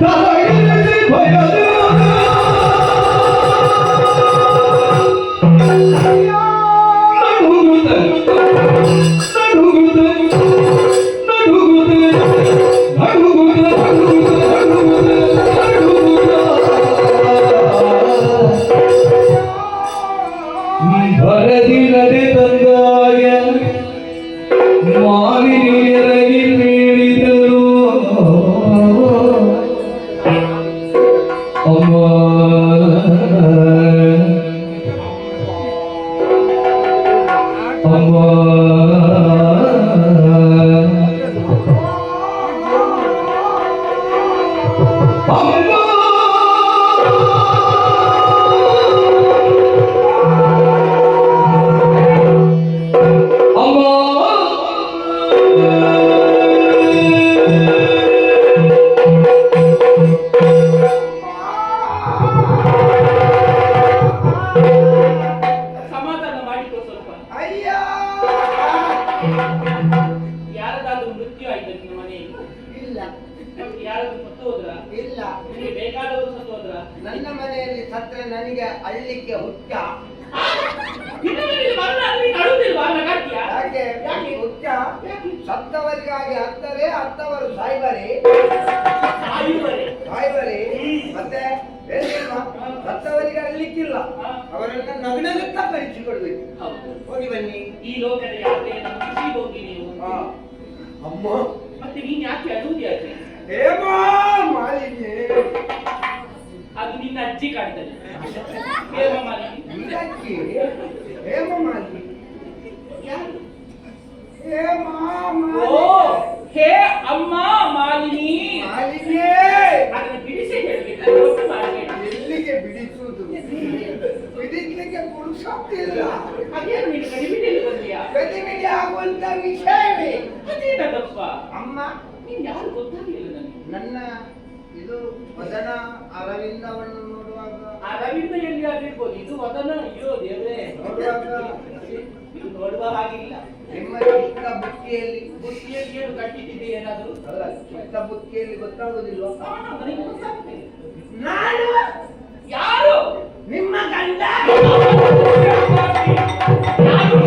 大会 ಕಾಣ್ತದೆ ಇದಕ್ಕೆ ಓ ಹೇ ಅಮ್ಮ ಮಾಲಿನಿ. ಮಾಲಿನ್ಯ ಅದನ್ನು ಬಿಡಿಸಿ ಹೇಳ್ಬೇಕು ಅದು ಒಟ್ಟು ಮಾಡಬೇಡ ಎಲ್ಲಿಗೆ ಬಿಡಿಸುವುದು. ಬಿಡಿಸ್ಲಿಕ್ಕೆ ಪುರುಷತ್ತಿಲ್ಲ ಅದೇನು ನೀನು ಕಡಿಮೆ ಬಂದಿಯಾ ಗಡಿಬಿಡಿ ಆಗುವಂತ ವಿಷಯವೇ. ಅದೇನದಪ್ಪ ಅಮ್ಮ. ನೀನ್ ಯಾರು ಗೊತ್ತಾಗಲಿಲ್ಲ ನನಗೆ? ನನ್ನ ಇದು ವದನ ಅರವಿಂದವನ್ನು ಎಲ್ಲಿ ಆಗಿರ್ಬೋದು ಇದು ವದನ ಅಯ್ಯೋ ದೇವ್ರೆ ಇದು ನೋಡುವ ಹಾಗಿಲ್ಲ ನಿಮ್ಮ ಚಿಕ್ಕ ಬುಕ್ಕಿಯಲ್ಲಿ ಬುದ್ಧಿಯಲ್ಲಿ ಏನು ಕಟ್ಟಿಟ್ಟಿದೆ ಏನಾದರೂ? ಅಲ್ಲ ಚಿಕ್ಕ ಬುಕ್ಕಿಯಲ್ಲಿ ಗೊತ್ತಾಗೋದಿಲ್ವ? ನನಗೆ ಗೊತ್ತಾಗ್ತಿದೆ. ನಾನು ಯಾರು? ನಿಮ್ಮ ಗಂಡ! ಯಾರು?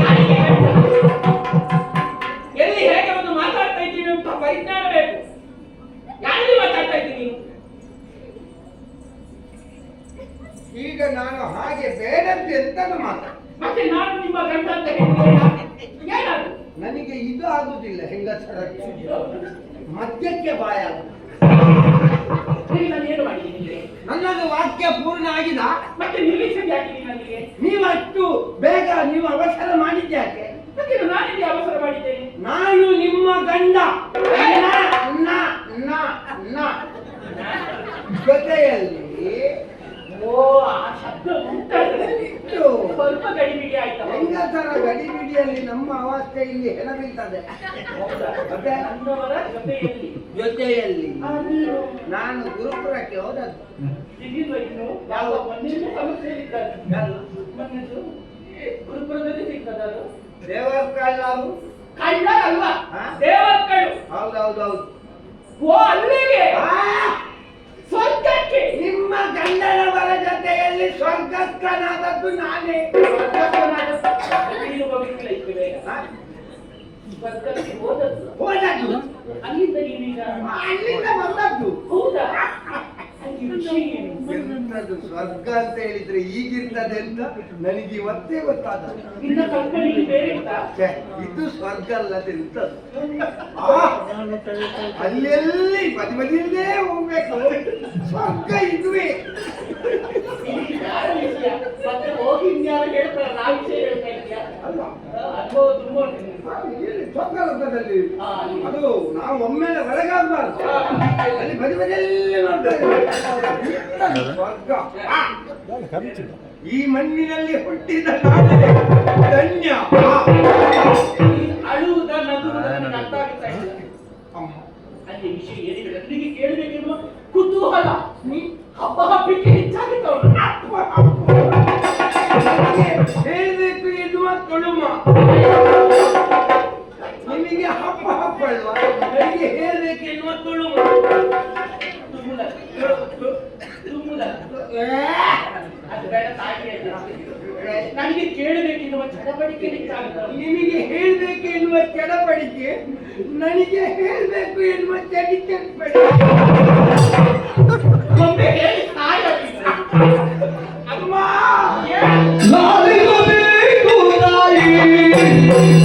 ಸಮಸ್ಯೆಯಲ್ಲಿದ್ದಾರೆ ಯಾರು? ಮೊನ್ನೆದು ಗುರುಪುರದಲ್ಲಿ ಸಿಕ್ಕದದು. ದೇವರ ಕಳ್ಳರು ಕಳ್ಳ ಅಲ್ವಾ? ಹಾ? ದೇವಕ್ಕಳು ಹೌದೌದೌದು. ಓ ಅಲ್ಲಿಗೆ? ಆ, ಸ್ವರ್ಗಕ್ಕೆ? ನಿಮ್ಮ ಗಂಡನವರ ಜೊತೆಯಲ್ಲಿ ಸ್ವರ್ಗಕ್ಕನಾದದ್ದು ನಾನೇ. ಸ್ವರ್ಗಕ್ಕೆ ಹೋದದ್ದು. ಹೋದದ್ದು? ಅಲ್ಲಿಂದ ನೀವೀಗ ಅಲ್ಲಿಂದ ಬಂದದ್ದು? ಹೌದಾ? ಸ್ವರ್ಗ ಅಂತ ಹೇಳಿದ್ರೆ ಈಗಿರ್ತದೆ ಅಂತ ನನಗೆ ಇವತ್ತೇ ಗೊತ್ತಾದ? ಇದು ಸ್ವರ್ಗ ಅಲ್ಲದೆಂತ ಅಲ್ಲೆಲ್ಲಿ ಮದಿ ಮದಿಯಲ್ಲೇ ಹೋಗ್ಬೇಕು ಸ್ವರ್ಗ ಇದುವೇ? ಮತ್ತೆ. ಅದು ನಾವು ಒಮ್ಮೆ ಬೆಳಗಾಗಬಾರ್ದು ಅಲ್ಲಿ ಸ್ವರ್ಗ ಈ ಮಣ್ಣಿನಲ್ಲಿ ಹುಟ್ಟಿದ ನಾನೇ ಧನ್ಯ ಅಳುವುದ ನಗುವುದನ್ನು ಅರ್ಥ ಆಗ್ತಾ ಅಮ್ಮ ಅಲ್ಲಿ ವಿಷಯ ಏನಿದೆ ನನಗೆ ಕೇಳಬೇಕೆನ್ನುವ ಕುತೂಹಲ ನೀ ಹಬ್ಬ ಹಬ್ಬಕ್ಕೆ ಹೆಚ್ಚಾಗಿತ್ತು ಅವನು ಹೇಳಬೇಕು ಎನ್ನುವ ತೊಳುಮ ನಿಮಗೆ ಹಬ್ಬ ಹಬ್ಬ ಅಲ್ವಾ? ನನಗೆ ಹೇಳಬೇಕು ಎನ್ನುವ ತೊಳುಮ ತುಮುಲ ಅದು ಬೇಡ ತಾಯಿ. ನನಗೆ ಕೇಳಬೇಕೆನ್ನುವ ಚಡಪಡಿಕೆ. ನಿಮಗೆ ಹೇಳಬೇಕು ಎನ್ನುವ ಚಡಪಡಿಕೆ ನನಗೆ ಹೇಳಬೇಕು ಎನ್ನುವ ಚಡಿ ಚಡಪಡಿಕೆ ಒಮ್ಮೆ ಹೇಳಿ. ಅಮ್ಮ ನಾಳೆ ತಾಯಿ ತಾಯಿ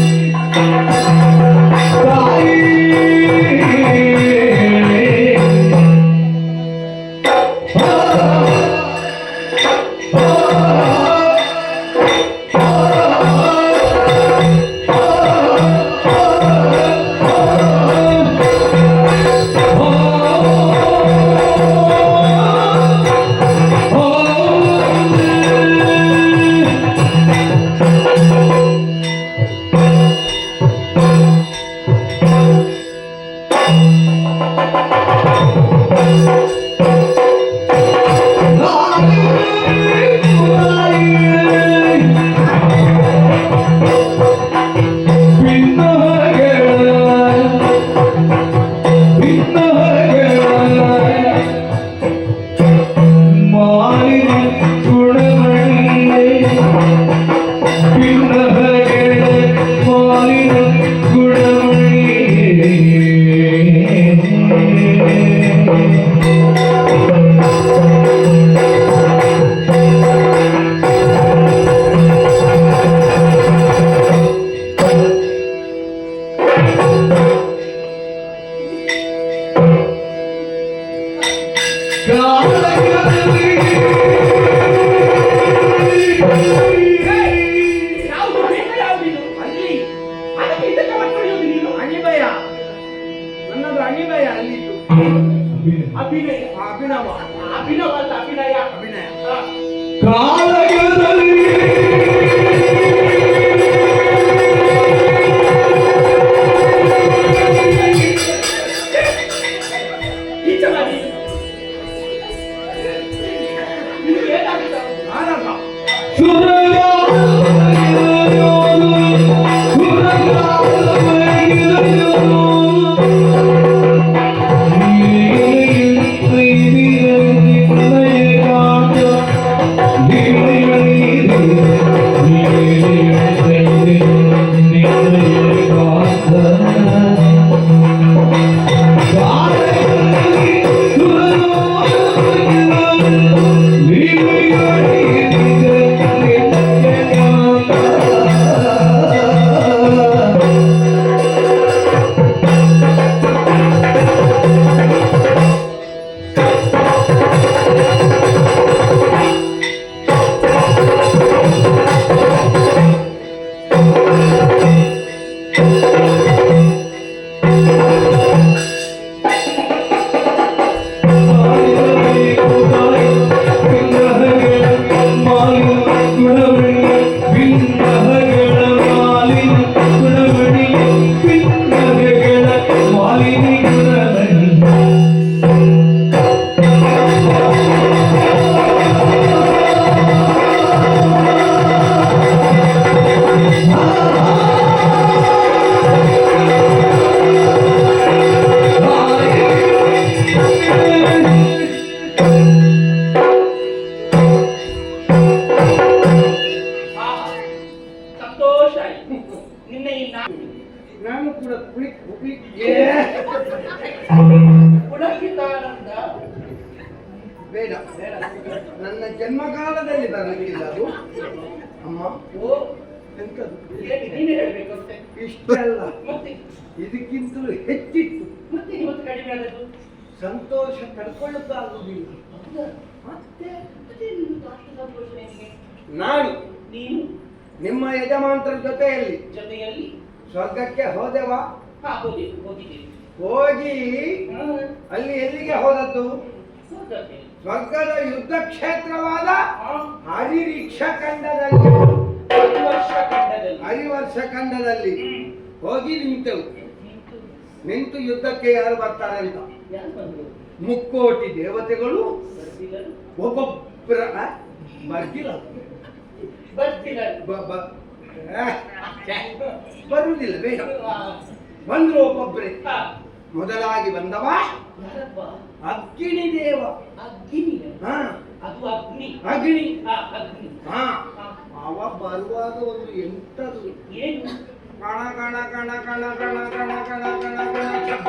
ಈಚೆ ಬನ್ನಿ. ನಿಮ್ಗೆ ಅದು? ಅಮ್ಮ ಓ ಎಂತದು? ನೀನೇ ಇಷ್ಟಲ್ಲ ಇದಕ್ಕಿಂತಲೂ ಹೆಚ್ಚಿತ್ತು. ಮತ್ತೆ ಇವತ್ತು ಕಡಿಮೆ ಆದದ್ದು? ಸಂತೋಷ ತಡ್ಕೊಳ್ಳುತ್ತಾಗುವುದಿಲ್ಲ ಮತ್ತೆ? ಮತ್ತೆ ನಿಮ್ದು ಅಷ್ಟು ಸಂತೋಷ ನಿನಗೆ ನಾನು ನೀನು? ನಿಮ್ಮ ಯಜಮಾಂತರ ಜೊತೆಯಲ್ಲಿ. ಜೊತೆಯಲ್ಲಿ? ಸ್ವರ್ಗಕ್ಕೆ ಹೋದೆವಾ? ಹೋಗಿ ಹಾ, ಅಲ್ಲಿ ಎಲ್ಲಿಗೆ ಹೋದದ್ದು? ಸ್ವರ್ಗಕ್ಕೆ. ಸ್ವರ್ಗದ ಯುದ್ಧ ಕ್ಷೇತ್ರವಾದ ಹಾ, ಹರಿರೀಕ್ಷ ಖಂಡದಲ್ಲಿ. ಹರಿವರ್ಷ ಖಂಡದಲ್ಲಿ. ಹೋಗಿ ನಿಂತೆವು ನಿಂತು. ಯುದ್ಧಕ್ಕೆ ಯಾರು ಬರ್ತಾರೆ ಅಂತ? ಮುಕ್ಕೋಟಿ ದೇವತೆಗಳು ಒಬ್ಬೊಬ್ಬರ? ಬರ್ಗಿಲ್ಲ ಬರುವುದಿಲ್ಲ ಬೇಡ. ಬಂದ್ರು ಒಬ್ಬೊಬ್ಬರೇ. ಮೊದಲಾಗಿ ಬಂದವ? ಅಗ್ಗಿಣಿ ದೇವ ಅಗ್ನಿ ಹಾ ಅದು ಅಗ್ನಿ ಅಗ್ನಿ ಹಾ ಅಗ್ನಿ ಹಾ. ಅವ ಬರುವಾಗ ಒಂದು ಎಂಟದು ಏನು ಕಣ ಕಣ ಕಣ ಕಣ ಕಣ ಕಣ ಕಣ ಕಣ ಕಣ ಶಬ್ದ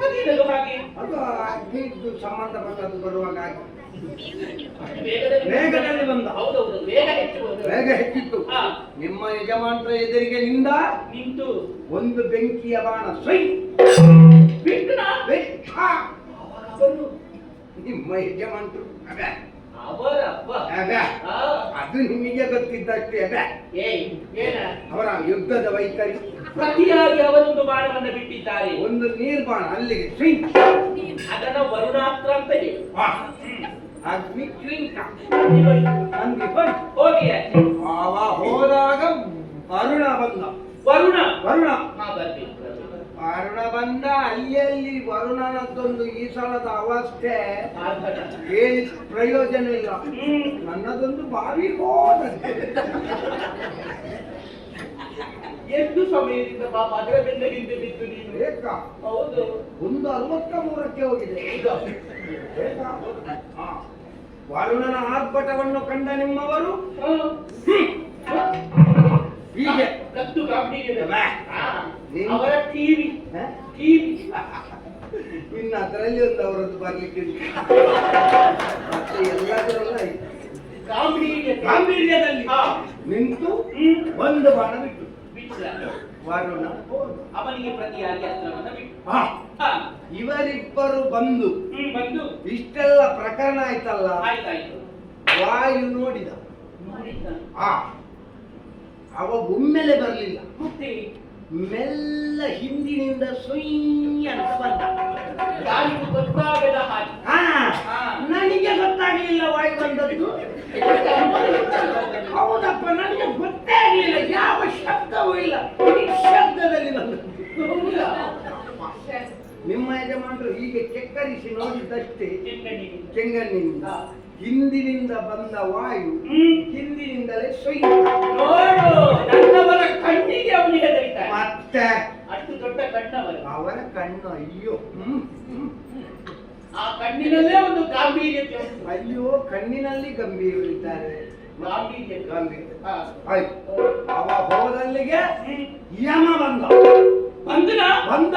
ಅದೇನದು ಹಾಗೆ ಅದು ಅಗ್ನಿದ್ದು ಸಂಬಂಧಪಟ್ಟದ್ದು ಬರುವಾಗ ಹಾಗೆ. ಅಷ್ಟು ವೇಗದಲ್ಲಿ ಬಂದ. ಹೌದೌದು ವೇಗ ಹೆಚ್ಚು. ವೇಗ ಹೆಚ್ಚಿತ್ತು ನಿಮ್ಮ ಯಜಮಾನರ ಎದುರಿಗೆ ನಿಂದ ನಿಂತು ಒಂದು ಬೆಂಕಿಯ ಬಾಣ ಸ್ವಯಂ ಬಿಟ್ಟನ ಅಪ್ಪನು ಇದು ಯಜಮಾನ್ರು ಅದ ಅವರ ಅಪ್ಪ. ಅದ ಅದು ನಿಮಗೆ ಗೊತ್ತಿದ್ದಷ್ಟೇ ಅದ ಅವರ ಯುದ್ಧದ ವೈಖರಿ. ಪ್ರತಿಯಾಗಿ ಅವರೊಂದು ಬಾಣವನ್ನು ಬಿಟ್ಟಿದ್ದಾರೆ. ಒಂದು ನೀರ್ಬಾಣ ಅಲ್ಲಿಗೆ. ಶ್ರಿಂಕ್. ಅದನ್ನ ವರುಣಾತ್ರ ಅಂತ ಹೇಳಿ. ಅಗ್ನಿ ಶ್ರಿಂಕ. ಹೋಗಿ. ಅವ ಹೋದಾಗ ವರುಣ ಬಂದ. ವರುಣ. ವರುಣ. ಹಾ ಬರ್ತೀನಿ. ವರುಣ ಬಂದ ಅಲ್ಲಿಯಲ್ಲಿ ವರುಣನದ್ದೊಂದು ಈ ಸಲದ ಅವಸ್ಥೆ. ಹೇಳಿ ಪ್ರಯೋಜನ ಇಲ್ಲ. ನನ್ನದೊಂದು ಬಾವಿ ಎಷ್ಟು ಸಮಯದಿಂದ ಪಾಪ ಅದರ ಬೆನ್ನ ಹಿಂದೆ ಬಿದ್ದು ನೀನು. ಬೇಕಾ ಹೌದು. ಒಂದು ಅರವತ್ತ ಮೂರಕ್ಕೆ ಹೋಗಿದೆ. ವರುಣನ ಆರ್ಭಟವನ್ನು ಕಂಡ ನಿಮ್ಮವರು. ಹೀಗೆ. ಕಾಪಿಗೆ ಬಾ. ಅವರ ಟಿವಿ ಟಿವಿ ಇನ್ನು ಅದರಲ್ಲಿ ಒಂದು ಅವರದ್ದು ಬರ್ಲಿಕ್ಕೆ. ಮತ್ತೆ ಎಲ್ಲದರಲ್ಲ ಕಾಮಿಡಿಗೆ ಕಾಮಿಡಿಯದಲ್ಲಿ ನಿಂತು ಒಂದು ಬಾಣ ಬಿಟ್ಟು. ವರುಣ. ಅವನಿಗೆ ಪ್ರತಿಯಾಗಿ ಅಸ್ತ್ರವನ್ನ ಬಿಟ್ಟು. ಇವರಿಬ್ಬರು ಬಂದು. ಬಂದು. ಇಷ್ಟೆಲ್ಲ ಪ್ರಕರಣ ಆಯ್ತಲ್ಲ? ಆಯ್ತಾಯ್ತು. ವಾಯು ನೋಡಿದ. ನೋಡಿದ ಆ ಅವ ಒಮ್ಮೆಲೆ ಬರಲಿಲ್ಲ. ಮತ್ತೆ ಮೆಲ್ಲ ಹಿಂದಿನಿಂದ ಸೊಯ್ ಅಂತ ಬಂದ ಗೊತ್ತಾಗದ ಹಾಗೆ. ನನಗೆ ಗೊತ್ತಾಗಲಿಲ್ಲ ವಾಯು ಬಂದದ್ದು. ಹೌದಪ್ಪ ನನಗೆ ಗೊತ್ತೇ ಆಗಲಿಲ್ಲ. ಯಾವ ಶಬ್ದವೂ ಇಲ್ಲ. ಶಬ್ದದಲ್ಲಿ ಬಂದದ್ದು? ನಿಮ್ಮ ಯಜಮಾನರು ಹೀಗೆ ಕೆಕ್ಕರಿಸಿ ನೋಡಿದ್ದಷ್ಟೇ. ಚೆಂಗಣ್ಣಿನಿಂದ. ಹಿಂದಿನಿಂದ ಬಂದ ವಾಯು ಹಿಂದಿನಿಂದಲೇ ಸೊಯ್ ನೋಡು ನನ್ನವರ ಕಣ್ಣಿಗೆ ಅವನಿಗೆ ಹೆದರಿತಾನೆ ಮತ್ತೆ? ಅಷ್ಟು ದೊಡ್ಡ ಕಣ್ಣವರ ಅವರ ಕಣ್ಣು ಅಯ್ಯೋ. ಆ ಕಣ್ಣಿನಲ್ಲೇ ಒಂದು ಗಾಂಭೀರ್ಯತೆ ಅಯ್ಯೋ ಕಣ್ಣಿನಲ್ಲಿ ಗಂಭೀರವಿದ್ದಾರೆ ಗಾಂಭೀರ್ಯ. ಗಂಭೀರ ಇದ್ದಾರೆ ಆಯ್ತು. ಅವ ಹೋದಲ್ಲಿಗೆ. ಯಮ ಬಂದ. ಬಂದನ? ಬಂದ.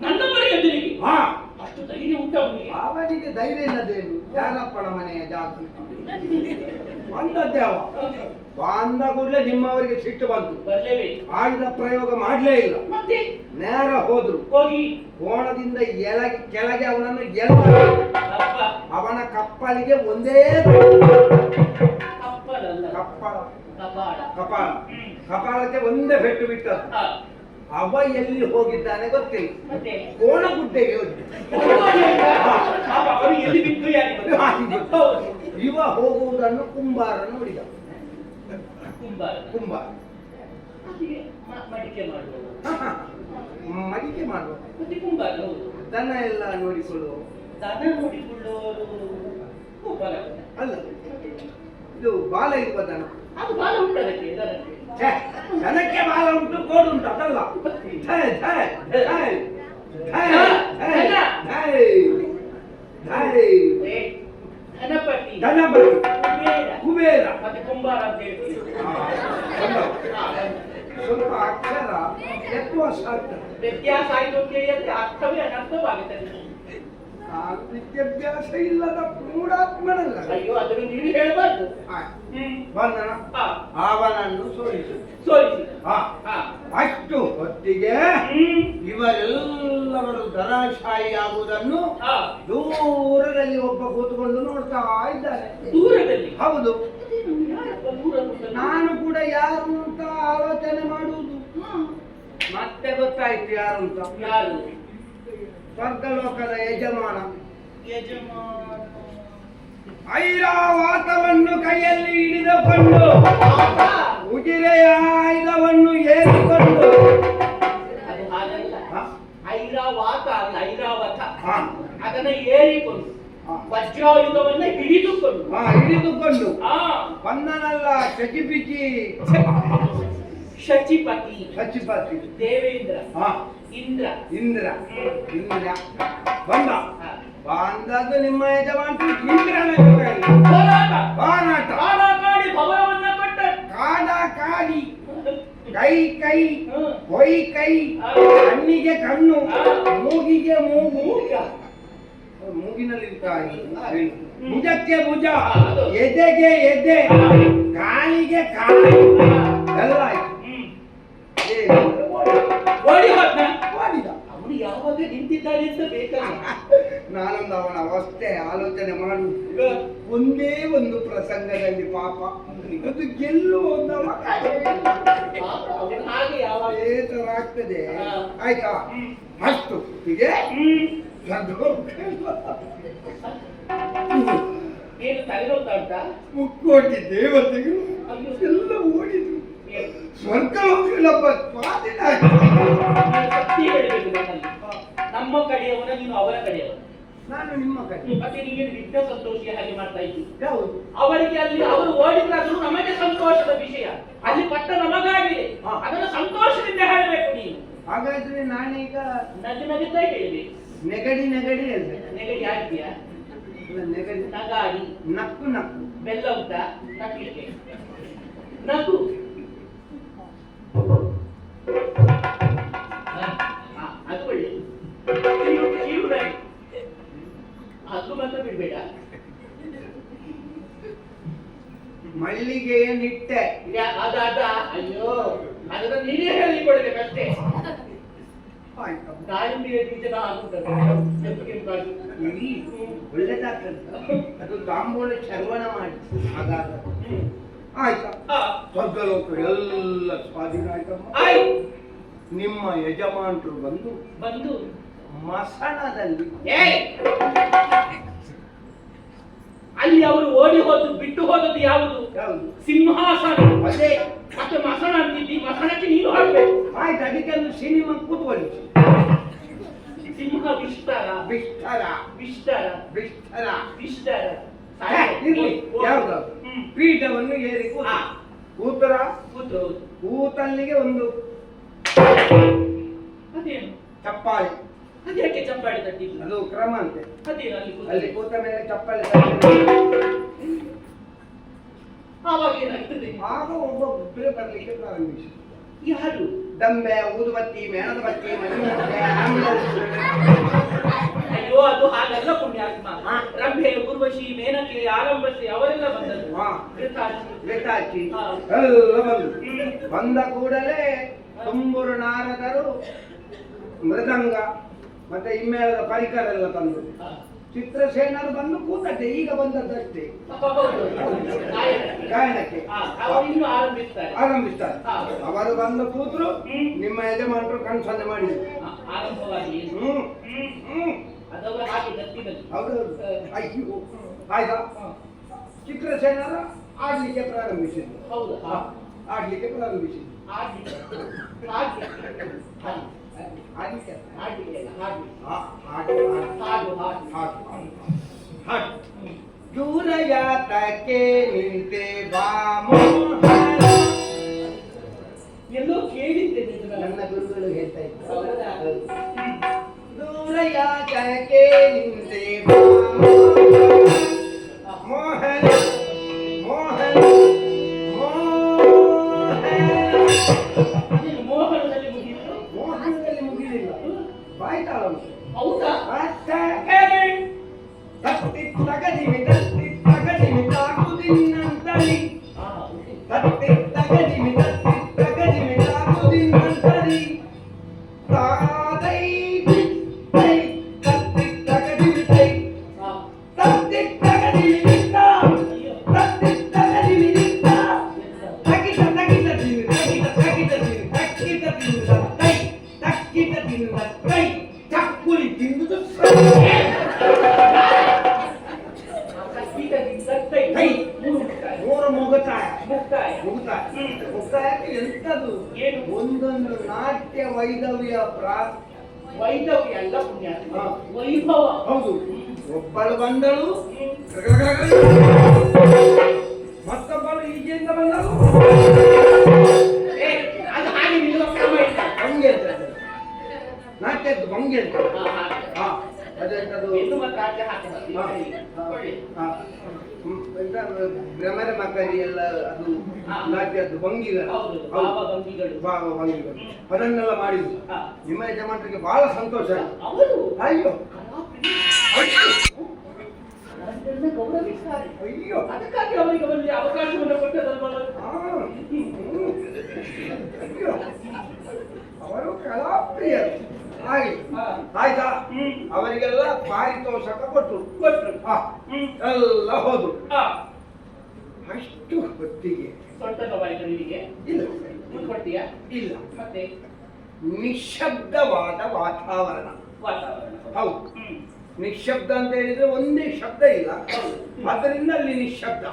ನನ್ನವರ ಎದುರಿಗೆ? ಹಾ. ಅಷ್ಟು ಧೈರ್ಯ ಉಂಟು ಅವನಿಗೆ. ಅವನಿಗೆ ಧೈರ್ಯ ಇಲ್ಲದೇನು? ಯಾರಪ್ಪನ ಮನೆಯ ಜಾತಿ ಬಂದದ್ದೇವ ಬಂದ ಕೂಡಲೇ ನಿಮ್ಮವರಿಗೆ ಸಿಟ್ಟು ಬಂತು. ಆಡಿದ ಪ್ರಯೋಗ ಮಾಡ್ಲೇ ಇಲ್ಲ. ನೇರ ಹೋದ್ರು. ಹೋಗಿ. ಕೋಣದಿಂದ ಎಳಗೆ ಕೆಳಗೆ ಅವನನ್ನು ಎಲ್ಲ ಅವನ ಕಪ್ಪಲಿಗೆ ಒಂದೇ ಕಪ್ಪಳ. ಕಪಾಳ. ಕಪಾಳ. ಹ್ಮ್. ಕಪಾಲಕ್ಕೆ ಒಂದೇ ಬೆಟ್ಟು ಬಿಟ್ಟದ್ದು. ಅವ ಎಲ್ಲಿ ಹೋಗಿದ್ದಾನೆ ಗೊತ್ತಿಲ್ಲ ಕೋಣಗುಡ್ಡೆಗೆ ಹೋಗಿದ್ದ ಇವ ಹೋಗುವುದನ್ನು ಕುಂಬಾರ ನೋಡಿದ ಕುಂಬಾರ. ಕುಂಬಾರ. ಮಡಿಕೆ ಮಾಡುವ ಮಡಿಕೆ ಮಾಡುವ. ಕುಂಬಾರ ದನ ಎಲ್ಲ ನೋಡಿಕೊಳ್ಳುವ. ದನ ನೋಡಿಕೊಳ್ಳುವರು ಅಲ್ಲ ಇದು ಬಾಲ ಇರುವ ದನ. ಅದು ಬಾಲ ಉಂಟು ಅದಕ್ಕೆ ಛೆ, ದನಕ್ಕೆ ಬಾಲ ಉಂಟು ಕೋಡು ಉಂಟು ಅದಲ್ಲ ಛೆ, ಛೆ, ಛೆ, ಛೆ, ಛೆ, ಛೆ, ಛೆ. ಏ, ಗಣಪತಿ ಗಣಪತಿ ಕುಬೇರ ಕುಬೇರ ಮತ್ತೆ ಕುಂಬಾರ ಅಂತ ಹೇಳ್ತೀವಿ ಆ, ಬಂದವ. ಹಾ. ಸ್ವಲ್ಪ ಅಕ್ಷರ ಎತ್ತುವ ಸಾಧ್ಯ ವ್ಯತ್ಯಾಸ ಆಯ್ತು ಅಂತ ಹೇಳಿದ್ರೆ ಅರ್ಥವೇ ಅನರ್ಥವಾಗುತ್ತದೆ ಆ ವಿದ್ಯಾಭ್ಯಾಸ ಇಲ್ಲದ ಪ್ರೂಢಾತ್ಮನಲ್ಲ ಅಯ್ಯೋ ಅದನ್ನು ನೀನು ಹೇಳಬಾರ್ದು. ಹಾ. ಅವನನ್ನು ಸೋಲಿಸು. ಸೋಲಿಸಿ. ಅಷ್ಟು ಹೊತ್ತಿಗೆ ಇವರೆಲ್ಲವರು ಧರಾಶಾಯಿ ಆಗುವುದನ್ನು ದೂರದಲ್ಲಿ ಒಬ್ಬ ಕೂತ್ಕೊಂಡು ನೋಡ್ತಾ ಇದ್ದಾರೆ ದೂರದಲ್ಲಿ? ಹೌದು. ನಾನು ಕೂಡ ಯಾರು ಅಂತ ಆಲೋಚನೆ ಮಾಡುವುದು. ಮತ್ತೆ ಗೊತ್ತಾಯ್ತು ಯಾರು ಅಂತ? ಯಾರು? ಸ್ವರ್ಗಲೋಕದ ಯಜಮಾನ. ಯಜಮಾನ. ಐರಾವಾತವನ್ನು ಕೈಯಲ್ಲಿ ಹಿಡಿದುಕೊಂಡು? ಉಜಿರೆಯ ಆಯುಧವನ್ನು ಏರಿಕೊಂಡು? ಐರಾವಾತ ಅಲ್ಲ ಐರಾವತ. ಹ. ಅದನ್ನ ಏರಿಕೊಂಡು. ವಜ್ರಾಯುಧವನ್ನ ಹಿಡಿದುಕೊಂಡು. ಹಾ ಹಿಡಿದುಕೊಂಡು. ಆ ಬಂದನಲ್ಲ ಶಚಿಪಿಚಿ. ಶಚಿಪತಿ. ಶಚಿಪತಿ. ದೇವೇಂದ್ರ. ಹ. ಇಂದ್ರ. ಇಂದ್ರ. ಇಂದ್ರ. ಬಂದ. ಬಂದದ್ದು ನಿಮ್ಮ ಯಜಮಾನ್ರು ಇಂದ್ರನ. ಹೋರಾಟ ಬಾನಾಟ ಕಾಲಾಕಾಡಿ ಭವನವನ್ನ ಕಟ್ಟ. ಕಾಡ ಕಾಡಿ ಕೈ ಕೈ. ಹೊಯ್ ಕೊಯ್ ಕೈ. ಕಣ್ಣಿಗೆ ಕಣ್ಣು. ಮೂಗಿಗೆ ಮೂಗು. ಮೂಗ. ಮೂಗಿನಲ್ಲಿ. ಭುಜಕ್ಕೆ ಭುಜ. ಎದೆಗೆ ಎದೆ. ಕಾಲಿಗೆ ಕಾಲು. ಎಲ್ಲ ಆಯ್ತು? ಓಡಿ ಹೋದ್ನ ಮಾಡಿದ ಅವನು ಯಾವಾಗ ನಿಂತಿದ್ದಾನೆ ಅಂತ ಬೇಕಲ್ಲ. ನಾನೊಂದು ಅವನ ಅವಸ್ಥೆ ಆಲೋಚನೆ ಮಾಡು. ಒಂದೇ ಒಂದು ಪ್ರಸಂಗದಲ್ಲಿ ಪಾಪ. ಅದು ಗೆಲ್ಲುವ ಹಾಗೆ ಯಾವಾಗ? ಆಗ್ತದೆ. ಆಯ್ತಾ. ಅಷ್ಟು ಹೀಗೆ. ಏನು ಮುಕ್ಕೋಟಿ ದೇವತೆಗಳು. ಎಲ್ಲ ಏನು? ಸ್ವರ್ಗ ಹೋಗ್ಲಿಲ್ಲಪ್ಪ ಸ್ವಾಧೀನ ಆಯ್ತು. ನೀನು ಸತ್ಯ ಹೇಳ್ಬೇಕು ನನ್ನಲ್ಲಿ. ನಮ್ಮ ಕಡೆಯವನ ನೀನು ಅವರ ಕಡೆಯವನ. ನಾನು ನಿಮ್ಮ ಕಡೆ. ಮತ್ತೆ ನೀನು ವಿಘ್ನ ಸಂತೋಷಿ ಹಾಗೆ ಮಾಡ್ತಾ ಇದ್ದೀವಿ ಹೌದು ಅವರಿಗೆ ಅಲ್ಲಿ ಅವರು ಓಡಿದ್ರಾದ್ರೂ ನಮಗೆ ಸಂತೋಷದ ವಿಷಯ. ಅಲ್ಲಿ ಪಟ್ಟ ನಮಗಾಗಿದೆ. ಹಾ. ಅದನ್ನು ಸಂತೋಷದಿಂದ ಹೇಳಬೇಕು ನೀನು ಹಾಗಾದ್ರೆ ನಾನೀಗ ನಗೆ ನಗುತ್ತಾ ಹೇಳಬೇಕು ನೆಗಡಿ ನೆಗಡಿ ಹೇಳ್ದೆ ನೆಗಡಿ ಆಗಿದೆಯಾ ಇಲ್ಲ, ನೆಗಡಿ. ನಗಾಡಿ. ನಕ್ಕು ನಕ್ಕು. ಬೆಲ್ಲ ಉಂಟಾ? ನಗ್ಲಿಕ್ಕೆ ನಗು ಅದು ತಾಂಬೂಲ ಚರ್ವಣ ಮಾಡಿ ಹಾಗಾದ ಆಯ್ತಾ? ಸ್ವರ್ಗಲೋಕ ಎಲ್ಲ ಸ್ವಾಧೀನ ಆಯ್ತಮ್ಮ ಆಯ್ತು. ನಿಮ್ಮ ಯಜಮಾನರು ಬಂದು ಬಂದು ಮಸಣದಲ್ಲಿ ಅಲ್ಲಿ ಅವರು ಓಡಿ ಹೋದ್ದು ಬಿಟ್ಟು ಹೋದದ್ದು ಯಾವುದು? ಸಿಂಹಾಸನ. ಅದೇ ಮತ್ತೆ ಮಸಣ ಅಂತಿದ್ದಿ ಮಸಣಕ್ಕೆ ನೀನು ಹಾಕ್ಬೇಕು. ಆಯ್ತು ಅದಕ್ಕೆ ಒಂದು ಸಿನಿಮಾ ಕೂತ್ಕೊಳ್ಳಿ. ಸಿಂಹ ವಿಸ್ತಾರ ವಿಸ್ತಾರ ಬಿಸ್ತರ ವಿಸ್ತಾರ ಹೇ, ಇರ್ಲಿ ಯಾವ್ದು. ಪೀಠವನ್ನು ಏರಿ ಕೂತು ಹಾ. ಕೂತರ ಕೂತು. ಕೂತಲ್ಲಿಗೆ ಒಂದು ಅದೇನು? ಚಪ್ಪಾಳೆ. ಅದಕ್ಕೆ ಚಪ್ಪಾಳೆ ತಟ್ಟಿಲ್ಲ ಅದು ಕ್ರಮ ಅಂತೆ. ಅದೇನು ಅಲ್ಲಿ ಅಲ್ಲಿ ಕೂತ ಮೇಲೆ ಚಪ್ಪಾಳೆ ಆವಾಗ ಏನಾಗ್ತದೆ? ಆಗ ಒಬ್ಬ ಒಬ್ಬರೇ ಬರಲಿಕ್ಕೆ ಪ್ರಾರಂಭಿಸಿದ ಯಾರು? ದಂಬೆ ಊದುಬತ್ತಿ ಮೇಣದ ಬತ್ತಿ ಅಯ್ಯೋ ಅದು ಹಾಗಲ್ಲ ಪುಣ್ಯಾತ್ಮ. ರಂಭೆ ಊರ್ವಶಿ ಮೇನಕೆ ಆರಂಭಸಿ ಅವರೆಲ್ಲ ಬಂದದ್ದು. ಘೃತಾಚಿ. ಎಲ್ಲ ಬಂದು ಬಂದ ಕೂಡಲೇ ತುಂಬುರು ನಾರದರು ಮೃದಂಗ ಮತ್ತೆ ಇಮ್ಮೇಳದ ಪರಿಕರ ಎಲ್ಲ ತಂದು ಹಾ. ಚಿತ್ರಸೇನರು ಬಂದು ಕೂತಟ್ಟೆ ಈಗ ಬಂದದ್ದಷ್ಟೇ. ಗಾಯನಕ್ಕೆ. ಆರಂಭಿಸ್ತಾರೆ. ಅವರು ಬಂದು ಕೂತರು. ನಿಮ್ಮ ಯಜಮಾನರು ಕಣ್ಸನ್ನೆ ಮಾಡಿದ್ರು. ಅಯ್ಯೋ. ಆಯ್ತಾ? ಚಿತ್ರಸೇನರು ಆಡ್ಲಿಕ್ಕೆ ಪ್ರಾರಂಭಿಸಿದ್ರು. ಆಡ್ಲಿಕ್ಕೆ ಪ್ರಾರಂಭಿಸಿದ್ರು. ಆಡ್ಲಿಕ್ಕೆ. ಆಡ್ಲಿಕ್ಕೆ. ಹಾ. ಆಡ್ಲಿಕ್ಕೆ ಆಡ್ಲಿಕ್ಕೆ ಅಲ್ಲ, ಹಾಡ್ಲಿಕ್ಕೆ. ಆ, ಹಾಡು, ಹಾಡು, ಹಾಡು ಹಾಡು ಹಾಡು, ಹಾಡು, ಹಾಡು. ಹ್ಮ್. ದೂರ ಯಾತಕ್ಕೆ ನಿಂತೆ ಬಾ ಮೋಹನ. ಎಲ್ಲೋ ಕೇಳಿದ್ದೇನೆ ಇದನ್ನ. ನನ್ನ ಗುರುಗಳು ಹೇಳ್ತಾ ಇದ್ರು ಹೌದಾ? ಹ್ಮ್. ದೂರ ಯಾತಕ್ಕೆ ನಿಂತೆ ಬಾ ಮೋಹನ. ಮೋಹನ ಮೋಹನ ಎಂತ ಭ್ರಮರ ಮಕರಿ ಎಲ್ಲ ಅದು. ನಾಟ್ಯದ್ದು ಭಂಗಿಗಳು. ಭಾವ ಭಂಗಿಗಳು. ಅದನ್ನೆಲ್ಲ ಮಾಡಿದ್ರು. ನಿಮ್ಮ ಯಜಮಾನರಿಗೆ ಬಹಳ ಸಂತೋಷ ಅಯ್ಯೋ. ಅದಕ್ಕಾಗಿ ಅವರಿಗೆ ಒಂದು ಅವಕಾಶವನ್ನು ಕೊಟ್ಟದಲ್ವಲ್ಲ ಅವರು ಕಲಾಪ್ರಿಯರು. ಹಾಗೆ. ಆಯ್ತಾ? ಅವರಿಗೆಲ್ಲ ಪಾರಿತೋಷಕ ಕೊಟ್ಟರು. ಕೊಟ್ಟರು. ಎಲ್ಲ ಹೋದ್ರು. ಅಷ್ಟು ಹೊತ್ತಿಗೆ. ನೋವಾಯ್ತು ಇಲ್ಲ. ಕೊಡ್ತೀಯಾ ಇಲ್ಲ. ಮತ್ತೆ? ನಿಶ್ಶಬ್ದವಾದ ವಾತಾವರಣ. ವಾತಾವರಣ. ಹೌದು. ನಿಶಬ್ದ ಅಂತ ಹೇಳಿದ್ರೆ ಒಂದೇ ಶಬ್ದ ಇಲ್ಲ. ಅದರಿಂದ ಅಲ್ಲಿ ನಿಶಬ್ದ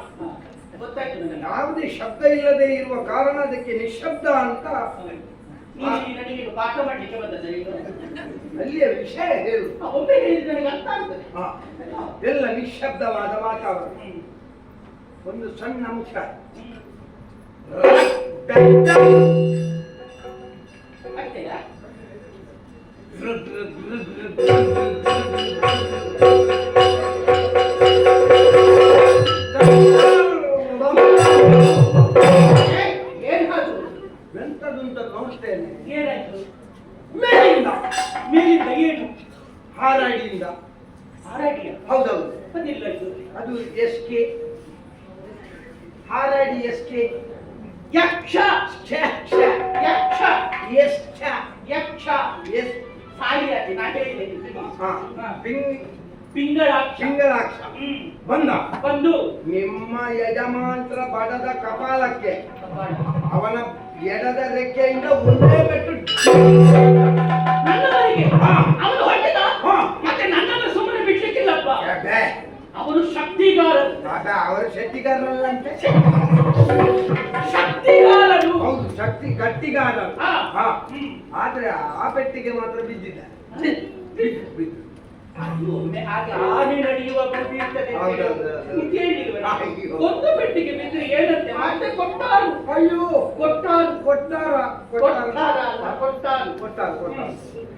ಯಾವುದೇ ಶಬ್ದ ಇಲ್ಲದೆ ಇರುವ ಕಾರಣ ಅದಕ್ಕೆ ನಿಶಬ್ದ ಅಂತ ಪಾಠ ಮಾಡ್ಲಿಕ್ಕೆ ಅಲ್ಲಿಯ ವಿಷಯ ಹೇಳು. ಆ, ಒಮ್ಮೆ ಹೇಳಿದ್ರೆ ನನಗೆ ಅರ್ಥ ಆಗ್ತದೆ. ಹಾ. ಎಲ್ಲ ನಿಶಬ್ದವಾದ ವಾತಾವರಣ. ಒಂದು ಸಣ್ಣ ಅಂಶ ಅಷ್ಟೇಯಾ? ಏ, ಪಿಂಗಳಾಕ್ಷ. ಪಿಂಗಳಾಕ್ಷ. ಬಂದ? ಬಂದು. ನಿಮ್ಮ ಯಜಮಾಂತ್ರ ಬಡದ ಕಪಾಲಕ್ಕೆ. ಅವನ ಎಡದ ರೆಕ್ಕೆಯಿಂದ ಒಂದೇ ಪೆಟ್ಟು ನನ್ನವರಿಗೆ? ಅವನು. ಮತ್ತೆ ನನ್ನನ್ನು ಸುಮ್ಮನೆ ಬಿಡ್ಲಿಕ್ಕಿಲ್ಲಪ್ಪ? ಅವನು ಶಕ್ತಿಗಾರರು. ಆಗ ಅವರ ಶೆಟ್ಟಿಗಾರರಂತೆ ಶಕ್ತಿಗಾರರು. ಹೌದು ಶಕ್ತಿ ಗಟ್ಟಿಗಾರನು. ಆದ್ರೆ ಆ ಪೆಟ್ಟಿಗೆ ಮಾತ್ರ ಬಿದ್ದಿಲ್ಲ ಬಿದ್ದು, ಬಿದ್ದು. ಅದು ಒಮ್ಮೆ ಹಾಗೆ ಆನೆ ನಡೆಯುವ ಬುದ್ಧಿ ಇರ್ತದೆ ಅಂತ? ಅಯ್ಯೋ. ಒಂದು ಪೆಟ್ಟಿಗೆ ಬಿದ್ದರೆ ಏನಂತೆ ಮತ್ತೆ ಕೊಟ್ಟಾರು. ಅಯ್ಯೋ. ಕೊಟ್ಟಾರು. ಕೊಟ್ಟಾರ ಕೊಟ್ಟಾರ. ಅಲ್ಲ, ಕೊಟ್ಟಾರು. ಕೊಟ್ಟಾರ ಕೊಟ್ಟಾರ.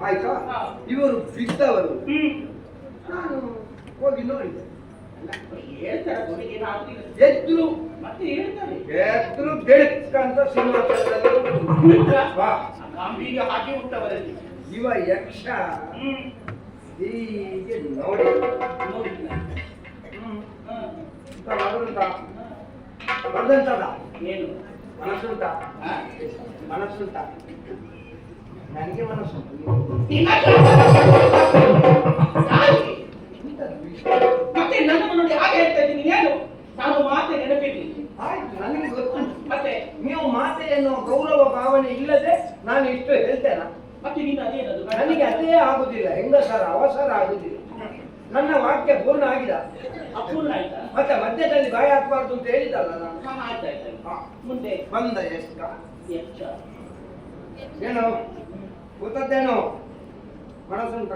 ಆಯ್ತಾ? ಹಾ. ಇವರು ಬಿದ್ದವರು. ಹ್ಮ್. ನಾನು ಹೋಗಿ ನೋಡಿದೆ. ಹೇಳ್ತಾರೆ ಕೊನೆಗೆ ಏನು ಆಗುದಿಲ್ಲ. ಎದ್ರು. ಮತ್ತೆ ಹೇಳ್ತಾರೆ. ಎದ್ರು ಬೆಳಕಂತ ಆ ಗಾಂಭೀರ್ಯ ಹಾಗೆ ಉಂಟವರಲ್ಲಿ ಇವ ಯಕ್ಷ. ಹ್ಮ್. ಹೀಗೆ ನೋಡಿ. ಇಂಥ ಮಗನುಂಟ ಮಗಂತದ ಏನು? ಮನಸ್ಸುಂಟ. ಮನಸ್ಸುಂಟ ನನಗೆ ಮನಸ್ಸುಂಟು ಯಾರಿಗೆ? ಮತ್ತೆ ನನ್ನ ನೋಡಿ ಹಾಗೆ ಹೇಳ್ತಾ ಇದ್ದೀನಿ. ಏನು ನಾನು ಮಾತೆ ನೆನಪಿರ್ಲಿ ಆಯ್ತು ನನಗೆ ಗೊತ್ತುಂಟು. ಮತ್ತೆ? ನೀವು ಮಾತೆ ಅನ್ನೋ ಗೌರವ ಭಾವನೆ ಇಲ್ಲದೆ ನಾನು ಇಷ್ಟು ಹೇಳ್ತೇನೆ? ಮತ್ತೆ ನೀನು ಅದೇನದು ನನಗೆ ಅದೇ ಆಗುದಿಲ್ಲ. ಹೆಂಗಸರ ಅವಸರ ಆಗುದಿಲ್ಲ. ನನ್ನ ವಾಕ್ಯ ಪೂರ್ಣ ಆಗಿದೆ. ಅಪೂರ್ಣ ಆಯ್ತಾ? ಮತ್ತೆ ಮಧ್ಯದಲ್ಲಿ ಬಾಯಿ ಹಾಕಬಾರ್ದು ಅಂತ ಹೇಳಿದಲ್ಲ ನಾನು. ಹಾ, ಆಯ್ತಾಯ್ತು ಹಾ. ಮುಂದೆ. ಬಂದ ಎಷ್ಟ? ಏನು? ಗೊತ್ತದ್ದೇನು ಮನಸ್ಸುಂಟ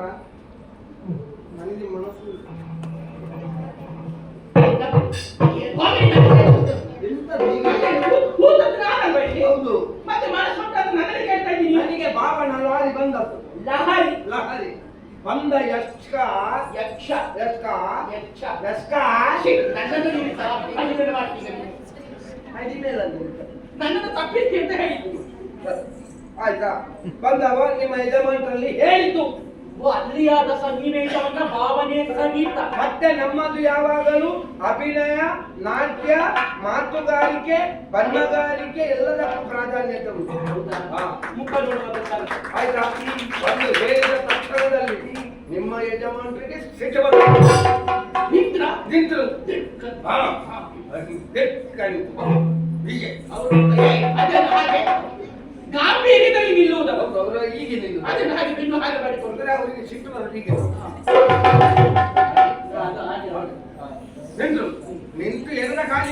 ನನಗೆ ಮನಸ್ಸು ಉಂಟು. ಎಂತ ಬೀಗ? ಕೂತದ್ದು ನಾನಲ್ವಾ ಇಲ್ಲಿ? ಹೌದು. ಮತ್ತೆ ಮನಸ್ಸುಂಟಾದ್ರೆ ನನಗೆ ನನಗೆ ಭಾವನ ಲಾರಿ ಬಂದದ್ದು. ಲಹರಿ. ಲಹರಿ. ಬಂದ ಯಕ್ಷ ಯಕ್ಷ. ಯಕ್ಷ. ಯಕ್ಷ. ಯಕ್ಷ. ನನ್ನನ್ನು ತಪ್ಪಿಸಿ ಅಂತ ಹೇಳಿದ್ದು. ಆಯ್ತಾ? ಬಂದವ ನಿಮ್ಮ ಯಜಮಾನರಲ್ಲಿ ಹೇಳಿತು ಅಲ್ಲಿಯಾದ ಸನ್ನಿವೇಶವನ್ನ ಭಾವನೆ ಸಂಗೀತ ಮತ್ತೆ ನಮ್ಮದು ಯಾವಾಗಲೂ ಅಭಿನಯ ನಾಟ್ಯ ಮಾತುಗಾರಿಕೆ ಬಣ್ಣಗಾರಿಕೆ ಎಲ್ಲದಕ್ಕೂ ಪ್ರಾಧಾನ್ಯತೆ ಉಂಟು. ಮುಖ ನೋಡುವುದಕ್ಕಲ್ಲ ಆಯ್ತಾ? ಒಂದು ಹೇಳಿದ ತಕ್ಷಣದಲ್ಲಿ ನಿಮ್ಮ ಯಜಮಾನರಿಗೆ ಸಿಟ್ಟು ನಿಂತರು. ಬೆಕ್ಕಣಿತು. ಹೀಗೆ ಅವರು ಹಾಗೆ ಗಾಂಭೀರ್ಯದಲ್ಲಿ ನಿಲ್ಲುವುದಲ್ಲ ಅವರು ಹೀಗೆ ನಿಲ್ಲು. ಅದನ್ನು ಹಾಗೆ ಬಿನ್ನು ಹಾಗೆ ಮಾಡಿ ಕೊಡ್ತಾರೆ ಅವರಿಗೆ ಸಿಟ್ಟು ಬರೋದು ಹೀಗೆ. ನಿಂತು ಎರಡ ಕಾಲಿ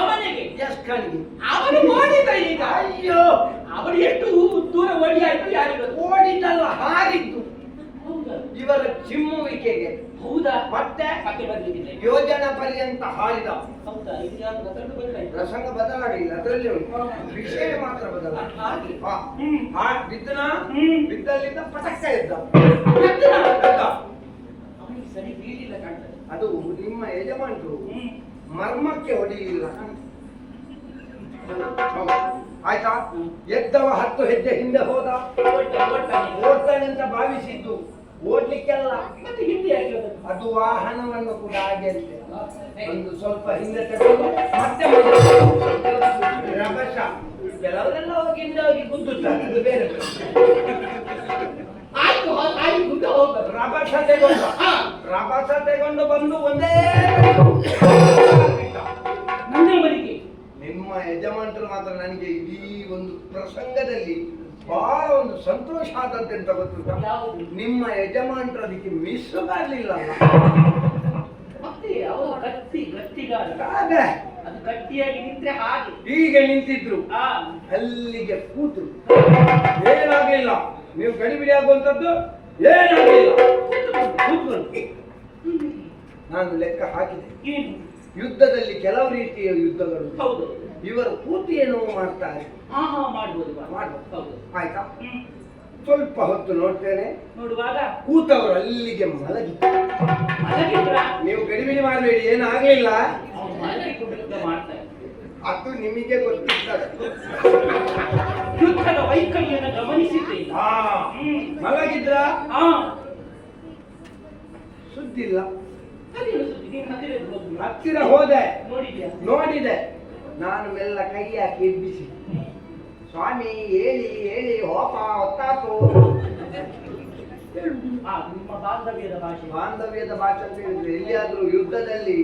ಅವನಿಗೆ? ಎಸ್ ಕಾಲಿಗೆ ಅವನು ಓಡಿದ ಈಗ. ಅಯ್ಯೋ. ಅವನು ಎಷ್ಟು ದೂರ ಓಡಿ ಆಯ್ತು ಯಾರಿಗೂ ಓಡಿದ್ದಲ್ಲ ಹಾರಿದ್ದು. ಇವರ ಮೆರವಣಿಗೆಗೆ ಹೌದಾ? ಮತ್ತೆ? ಮತ್ತೆ ಬರ್ಲಿಕ್ಕಿದೆ. ಯೋಜನಾ ಪರ್ಯಂತ ಹಾರಿದ. ಹೌದಾ? ಇದು ಯಾರು ಕಸರತ್ತು ಬರ್ತಾಯಿತ್ತು ಪ್ರಸಂಗ ಬದಲಾಗಿಲ್ಲ ಅದರಲ್ಲಿ ವಿಷಯ ಮಾತ್ರ ಬದಲಾಗಿದೆ ಹಾಗೆ. ಹಾ. ಬಿದ್ದನ? ಹ್ಮ್. ಬಿದ್ದಲ್ಲಿಂದ ಪಟಕ್ಕ ಎದ್ದ. ಅವನಿಗೆ ಸರಿ ಬೀಳಿಲ್ಲ ಕಾಣ್ತದೆ. ಅದು ನಿಮ್ಮ ಯಜಮಾನ್ರು ಮರ್ಮಕ್ಕೆ ಹೊಡೆಯಲಿಲ್ಲ. ಆಯ್ತಾ? ಎದ್ದವ ಹತ್ತು ಹೆಜ್ಜೆ ಹಿಂದೆ ಹೋದ. ಓಡ್ತಾನೆ ಅಂತ ಭಾವಿಸಿದ್ದು. ಓಡ್ಲಿಕ್ಕೆಲ್ಲ ಮತ್ತೆ ಹಿಂದೆ ಯಾಕೆ ಅದು ವಾಹನವನ್ನು ಕೂಡ ಹಾಗೆ. ಒಂದು ಸ್ವಲ್ಪ ಹಿಂದೆ ತಗೊಂಡು ಮತ್ತೆ. ರಭಸ ಕೆಲವರೆಲ್ಲ ಹೋಗಿ ಹಿಂದೆ ಹೋಗಿ ಗುದ್ದುತ್ತಾರೆ ಅದು ಬೇರೆ ಆಯ್ತು ಆಯ್ತು ಗುದ್ದ ಹೋಗ್ಬೇಕು ರಭಸ ತೆಗೊಂಡು. ರಭಸ ತಗೊಂಡು ಬಂದು ಒಂದೇ ನನ್ನ ಮನೆಗೆ ನಿಮ್ಮ ಯಜಮಾನರು ಮಾತ್ರ ನನಗೆ ಈ ಒಂದು ಪ್ರಸಂಗದಲ್ಲಿ ಬಹಳ ಒಂದು ಸಂತೋಷ ಆದದ್ದು ಅಂತ ಗೊತ್ತು ನಿಮ್ಮ ಯಜಮಾನರು ಅದಕ್ಕೆ ಮಿಸ್ ಆಗಲಿಲ್ಲ ಈಗ ನಿಂತಿದ್ರು. ಆ. ಅಲ್ಲಿಗೆ ಕೂತು ಏನಾಗಲಿಲ್ಲ? ನೀವು ಗಡಿಬಿಡಿ ಆಗುವಂಥದ್ದು ಏನಾಗಲಿಲ್ಲ? ನಾನು ಲೆಕ್ಕ ಹಾಕಿದೆ. ಯುದ್ಧದಲ್ಲಿ ಕೆಲವು ರೀತಿಯ ಯುದ್ಧಗಳು. ಹೌದು. ಇವರು ಕೂತು ಏನೋ ಮಾಡ್ತಾರೆ. ಹಾ ಹಾ ಮಾಡ್ಬೋದು. ಮಾಡ್ಬೋದು. ಹೌದು. ಆಯ್ತಾ? ಸ್ವಲ್ಪ ಹೊತ್ತು ನೋಡ್ತೇನೆ. ನೋಡುವಾಗ? ಕೂತವರು ಅಲ್ಲಿಗೆ ಮಲಗಿ ಮಲಗಿದ್ರ? ನೀವು ಗಡಿಬಿಡಿ ಮಾಡಬೇಡಿ ಅವ್ನು ಮಲಗಿಕೊಂಡು ಯುದ್ಧ ಮಾಡ್ತಾರೆ ಅದು ನಿಮಗೆ ಗೊತ್ತಿರ್ತದೆ. ಗಮನಿಸಿದ್ದೇನೆ ಹಾ. ಹ್ಮ್. ಮಲಗಿದ್ರ? ಆ ಸುದ್ದಿಲ್ಲ. ಹತ್ತಿರ ಹೋದೆ. ನೋಡಿದೆ ನೋಡಿದೆ. ನಾನು ಮೆಲ್ಲ ಕೈ ಹಾಕಿ ಎಬ್ಬಿಸಿ. ಸ್ವಾಮಿ ಹೇಳಿ ಹೇಳಿ ಹೋಪ ಹೊತ್ತಾತು ನಿಮ್ಮ ಬಾಂಧವ್ಯದ ಭಾಷೆ. ಬಾಂಧವ್ಯದ ಭಾಷೆ ಅಂತ ಹೇಳಿದ್ರೆ ಎಲ್ಲಿಯಾದ್ರೂ ಯುದ್ಧದಲ್ಲಿ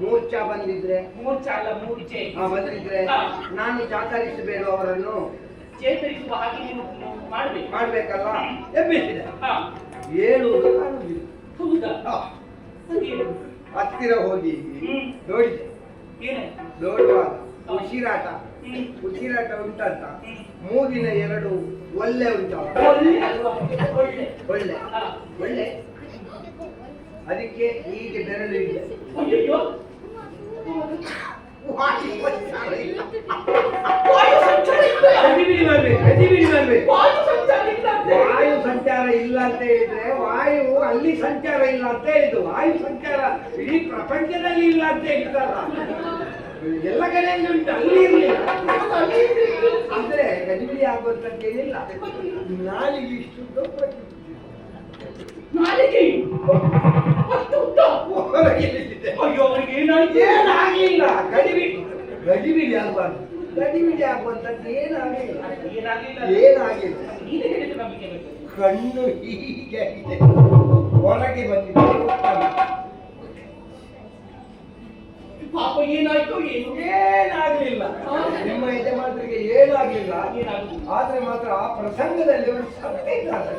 ಮೂರ್ಛಾ ಬಂದಿದ್ರೆ? ಮೂರ್ಛ ಅಲ್ಲ ಮೂರ್ಛೆ. ಬಂದಿದ್ರೆ ನಾನು ಚಾಕರಿಸಬೇಡ ಅವರನ್ನು. ಚೇತರಿಸುವ ಹಾಗೆ ನೀವು ಮಾಡ್ಬೇಕು. ಮಾಡ್ಬೇಕಲ್ಲ? ಎಬ್ಬಿಸಿದೆ. ಹೇಳುವುದು ಕಾಣುವುದಿಲ್ಲ. ಹೌದಾ? ಹತ್ತಿರ ಹೋಗಿ. ನೋಡಿದೆ ನೋಡುವಾಗ ಉಸಿರಾಟ. ಉಸಿರಾಟ ಉಂಟಂತ. ಮೂಗಿನ ಎರಡು ಒಳ್ಳೆ ಉಂಟ ಒಳ್ಳೆ? ಒಳ್ಳೆ. ಅದಕ್ಕೆ ಹೀಗೆ ಬೆರಳು ಇಲ್ಲ. ವಾಯು ಸಂಚಾರ ಇಲ್ಲ ಅಂತ ಹೇಳಿದ್ರೆ ವಾಯು ಅಲ್ಲಿ ಸಂಚಾರ ಇಲ್ಲ ಅಂತ ಹೇಳಿದ್ದು. ವಾಯು ಸಂಚಾರ ಇಡೀ ಪ್ರಪಂಚದಲ್ಲಿ ಇಲ್ಲ ಅಂತ ಹೇಳ್ತಾರ ಎಲ್ಲ ಕಡೆಯಲ್ಲಿ ಉಂಟು. ಅಲ್ಲಿ ಇರಲಿಲ್ಲ ಅಂದ್ರೆ ಗಡಿಬಿಡಿ ಆಗುವಂತದ್ದು ಏನಿಲ್ಲ. ನಾಲಿಗೆ ಇಷ್ಟು ದೊಡ್ಡ ನಾಲಿಗೆ. ಅಯ್ಯೋ ಅವರಿಗೆ ಏನಾಯ್ತು? ಏನಾಗ್ಲಿಲ್ಲ ಗಡಿಬಿಡಿ ಗಡಿಬಿಡಿ ಆಗಬಾರ್ದು ಗಡಿಬಿಡಿ ಏನಾಗಲಿಲ್ಲ ಏನಾಗಿಲ್ಲ. ಕಣ್ಣು ಹೀಗೆ ಆಗಿದೆ ಹೊರಗೆ ಬಂದಿದೆ. ಪಾಪ ಏನಾಯ್ತು ಏನು? ಏನಾಗ್ಲಿಲ್ಲ. ನಿಮ್ಮ ಯಜಮಾನರಿಗೆ ಏನಾಗ್ಲಿಲ್ಲ ಆದ್ರೆ ಮಾತ್ರ ಆ ಪ್ರಸಂಗದಲ್ಲಿ ಅವರು ಸತ್ತಿದ್ದಾರೆ